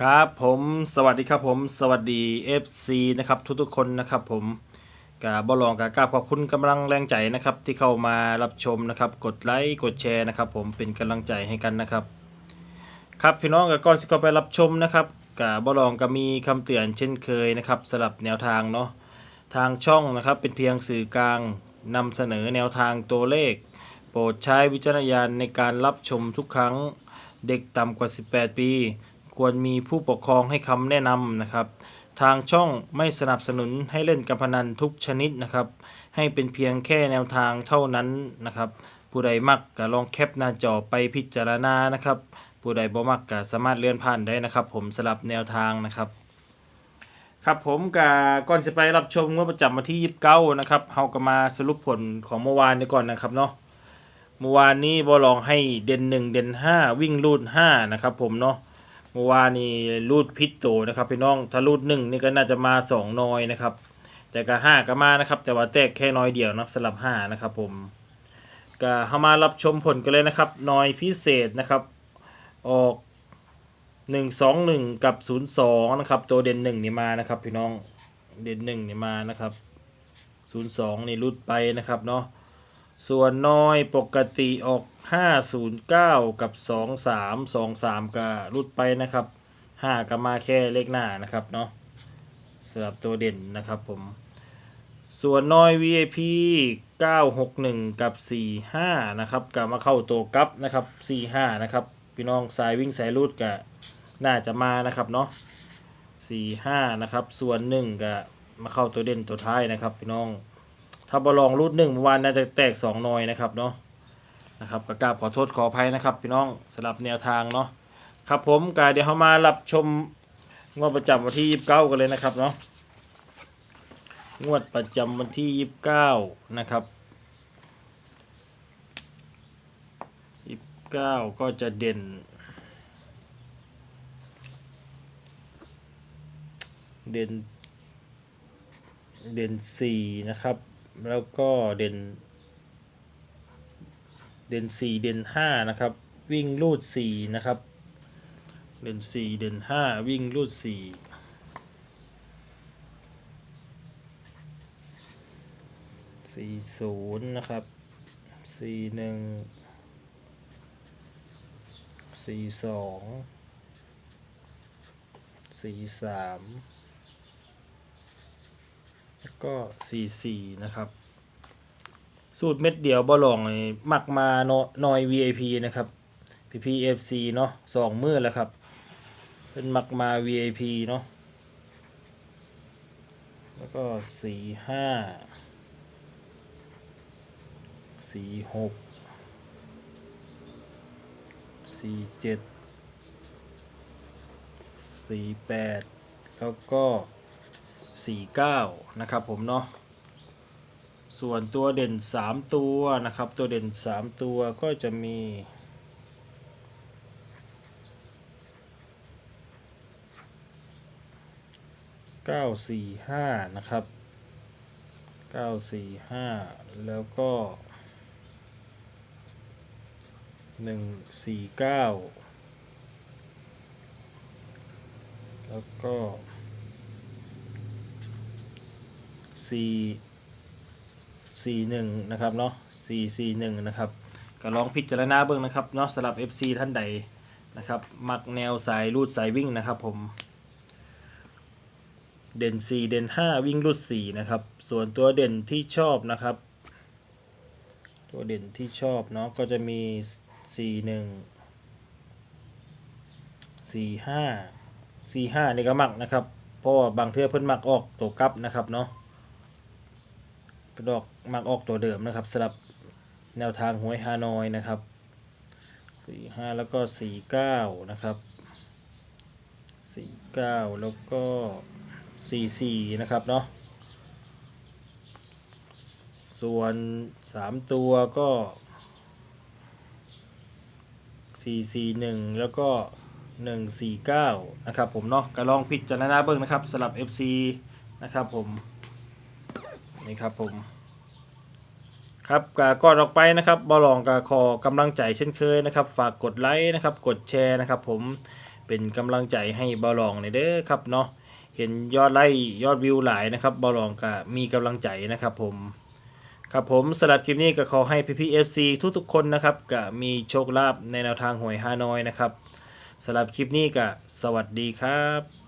ครับผมสวัสดีครับผมสวัสดี FC นะครับทุกๆคนนะครับผมกับบอลองกับกราบขอบคุณกำลังแรงใจนะครับที่เข้ามารับชมนะครับกดไลค์กดแชร์นะครับผมเป็นกำลังใจให้กันนะครับครับพี่น้องกับก่อนสิเข้าไปรับชมนะครับกับบอลองก็มีคำเตือนเช่นเคยนะครับสลับแนวทางเนาะทางช่องนะครับเป็นเพียงสื่อกลางนำเสนอแนวทางตัวเลข โปรดใช้วิจารณญาณในการรับชมทุกครั้งเด็กต่ำกว่า 18 ปี ควรมีผู้ปกครองให้คำแนะนำนะครับ ทางช่องไม่สนับสนุนให้เล่นการพนันทุกชนิดนะครับ ให้เป็นเพียงแค่แนวทางเท่านั้นนะครับ ผู้ใดมักก็ลองแคปหน้าจอไปพิจารณานะครับ ผู้ใดบ่มักก็สามารถเลื่อนผ่านได้นะครับ ผมสลับแนวทางนะครับครับผมกับก่อนจะไปรับชมงวดประจำวันที่29นะครับเฮาก็มาสรุปผลของเมื่อวานนี้ก่อนนะครับเนาะเมื่อวานนี้บอลองให้เด่นหนึ่งเด่นห้าวิ่งรูดห้านะครับผมเนาะ เมื่อวานนี้รูดพิษโตนะครับพี่น้องถ้ารูดหนึ่งนี่ก็น่าจะมาสองนอยนะครับ แต่ก็ห้าก็มานะครับ แต่ว่าแตกแค่น้อยเดียวนะสลับห้านะครับ ผมก็เข้ามารับชมผลกันเลยนะครับนอยพิเศษนะครับ ออกหนึ่งสองหนึ่งกับศูนย์สองนะครับ ตัวเด่นหนึ่งนี่มานะครับ พี่น้องเด่นหนึ่งนี่มานะครับศูนย์สองนี่รุดไปนะครับเนาะส่วนน้อยปกติออก 509กับ23 23ก็รุดไปนะครับ5ก็มาแค่เลขหน้านะครับเนาะสำหรับตัวเด่นนะครับผม ส่วนน้อย VIP 961 กับ 45 นะครับก็มาเข้าตัวกับนะครับ 45 นะครับ พี่น้องสายวิ่งสายรูดก็น่าจะมานะครับเนาะ45 นะครับ ส่วน 1ก็มาเข้าตัวเด่นตัวท้ายนะครับ พี่น้อง ถ้าบอลองรูดหนึ่งเมื่อวานน่าจะแตกสองน่อยนะครับเนาะ นะครับกราบขอโทษขออภัยนะครับ พี่น้องสลับแนวทางเนาะครับผมกายเดี๋ยวเรามารับชมงวดประจำวันที่ 29 กันเลยนะครับเนาะงวดประจำวันที่ 29 นะครับ 29 ก็จะเด่น เด่น เด่นสี่นะครับ แล้วก็เด่น เด่นสี่เด่นห้านะครับ วิ่งลูดสี่นะครับ เด่นสี่เด่นห้าวิ่งลูดสี่สี่ศูนย์นะครับสี่หนึ่งสี่สองสี่สามแล้วก็44นะครับ สูตรเม็ดเดียวบอลองนี่มักมาโนนอย VIP นะครับ PPFC เนาะสองมือแล้วครับ เป็นมักมา VIP เนาะแล้วก็45 46 47 48แปดแล้วก็49นะครับผมเนาะ ส่วนตัวเด่น 3 ตัวนะครับ ตัวเด่น 3 ตัวก็จะมี 945 นะครับ 945 แล้วก็ 149 แล้วก็สี่ สี่หนึ่งนะครับเนาะสี่สี่หนึ่งนะครับก็ลองพิจารณาเบิ่งนะครับเนาะสำหรับ FC ท่านใดนะครับ มักแนวสายรูดสายวิ่งนะครับผม เด่น 4 เด่น 5 วิ่งรูด4นะครับ ส่วนตัวเด่นที่ชอบนะครับ ตัวเด่นที่ชอบเนาะก็จะมี 4 1 4 5 4 5นี่ก็มักนะครับ เพราะว่าบางเทื่อเพิ่นมักออกตัวกลับนะครับเนาะ เป็นดอกมักออกตัวเดิมนะครับสำหรับแนวทางหวยฮานอยนะครับสี่ห้าแล้วก็สี่เก้านะครับสี่เก้าแล้วก็สี่สี่นะครับเนาะส่วนสามตัวก็สี่สี่หนึ่งแล้วก็หนึ่งสี่เก้านะครับผมเนาะก็ลองพิจารณาเบิ่งนะครับสำหรับ FC นะครับผม นี่ครับผมครับก็ก่อนออกไปนะครับบอลองก็ขอกำลังใจเช่นเคยนะครับ ฝากกดไลค์นะครับกดแชร์นะครับ ผมเป็นกำลังใจให้บาลองในอยเด้อครับเนาะเห็นยอดไลค์ยอดวิวหลายนะครับบาลองก็มีกำลังใจนะครับผมครับผมสำหรับคลิปนี้ก็ขอให้พี่พีเอฟซีทุกๆคนนะครับก็มีโชคลาภในแนวทางหวยฮานอยนะครับสำหรับคลิปนี้ก็สวัสดีครับ